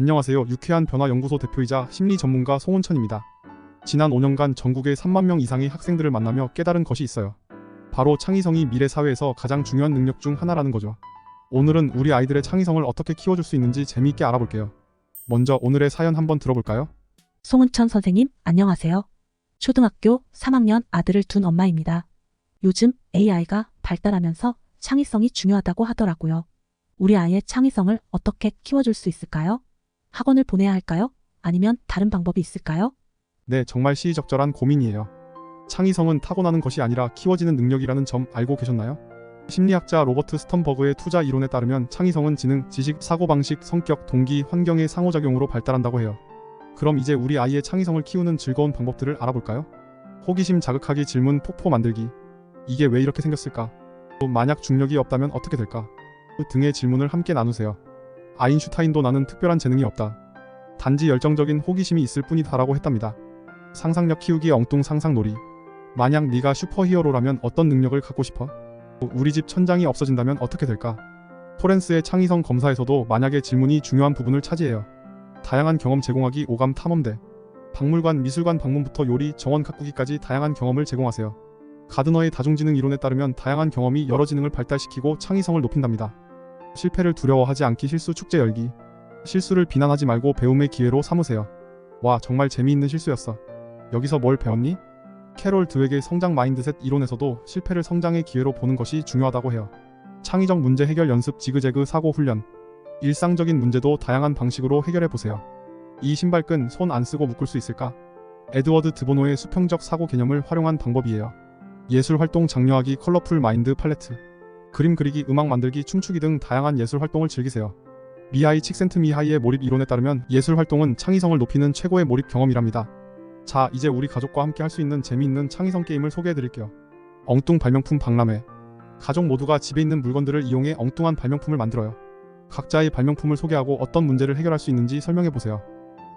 안녕하세요. 유쾌한 변화 연구소 대표이자 심리 전문가 송은천입니다. 지난 5년간 전국의 3만 명 이상의 학생들을 만나며 깨달은 것이 있어요. 바로 창의성이 미래 사회에서 가장 중요한 능력 중 하나라는 거죠. 오늘은 우리 아이들의 창의성을 어떻게 키워줄 수 있는지 재미있게 알아볼게요. 먼저 오늘의 사연 한번 들어볼까요? 송은천 선생님, 안녕하세요. 초등학교 3학년 아들을 둔 엄마입니다. 요즘 AI가 발달하면서 창의성이 중요하다고 하더라고요. 우리 아이의 창의성을 어떻게 키워줄 수 있을까요? 학원을 보내야 할까요? 아니면 다른 방법이 있을까요? 네, 정말 시의적절한 고민이에요. 창의성은 타고나는 것이 아니라 키워지는 능력이라는 점 알고 계셨나요? 심리학자 로버트 스턴버그의 투자 이론에 따르면 창의성은 지능, 지식, 사고방식, 성격, 동기, 환경의 상호작용으로 발달한다고 해요. 그럼 이제 우리 아이의 창의성을 키우는 즐거운 방법들을 알아볼까요? 호기심 자극하기 질문 폭포 만들기. 이게 왜 이렇게 생겼을까? 또 만약 중력이 없다면 어떻게 될까? 그 등의 질문을 함께 나누세요. 아인슈타인도 나는 특별한 재능이 없다. 단지 열정적인 호기심이 있을 뿐이다라고 했답니다. 상상력 키우기 엉뚱 상상놀이. 만약 네가 슈퍼히어로라면 어떤 능력을 갖고 싶어? 우리 집 천장이 없어진다면 어떻게 될까? 토렌스의 창의성 검사에서도 만약의 질문이 중요한 부분을 차지해요. 다양한 경험 제공하기 오감 탐험대. 박물관, 미술관 방문부터 요리, 정원 가꾸기까지 다양한 경험을 제공하세요. 가드너의 다중지능 이론에 따르면 다양한 경험이 여러 지능을 발달시키고 창의성을 높인답니다. 실패를 두려워하지 않기 실수 축제 열기. 실수를 비난하지 말고 배움의 기회로 삼으세요. 와, 정말 재미있는 실수였어. 여기서 뭘 배웠니? 캐롤 드웨의 성장 마인드셋 이론에서도 실패를 성장의 기회로 보는 것이 중요하다고 해요. 창의적 문제 해결 연습 지그재그 사고 훈련. 일상적인 문제도 다양한 방식으로 해결해 보세요. 이 신발끈 손 안 쓰고 묶을 수 있을까? 에드워드 드보노의 수평적 사고 개념을 활용한 방법이에요. 예술 활동 장려하기 컬러풀 마인드 팔레트. 그림 그리기, 음악 만들기, 춤추기 등 다양한 예술 활동을 즐기세요. 미하이 칙센트 미하이의 몰입 이론에 따르면 예술 활동은 창의성을 높이는 최고의 몰입 경험이랍니다. 자, 이제 우리 가족과 함께 할 수 있는 재미있는 창의성 게임을 소개해 드릴게요. 엉뚱 발명품 박람회. 가족 모두가 집에 있는 물건들을 이용해 엉뚱한 발명품을 만들어요. 각자의 발명품을 소개하고 어떤 문제를 해결할 수 있는지 설명해 보세요.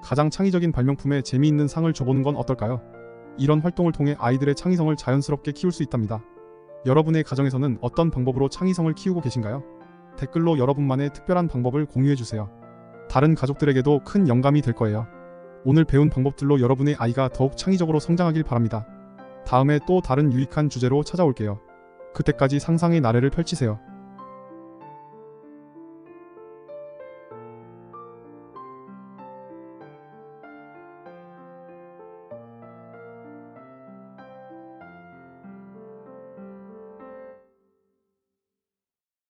가장 창의적인 발명품에 재미있는 상을 줘보는 건 어떨까요? 이런 활동을 통해 아이들의 창의성을 자연스럽게 키울 수 있답니다. 여러분의 가정에서는 어떤 방법으로 창의성을 키우고 계신가요? 댓글로 여러분만의 특별한 방법을 공유해 주세요. 다른 가족들에게도 큰 영감이 될 거예요. 오늘 배운 방법들로 여러분의 아이가 더욱 창의적으로 성장하길 바랍니다. 다음에 또 다른 유익한 주제로 찾아올게요. 그때까지 상상의 나래를 펼치세요.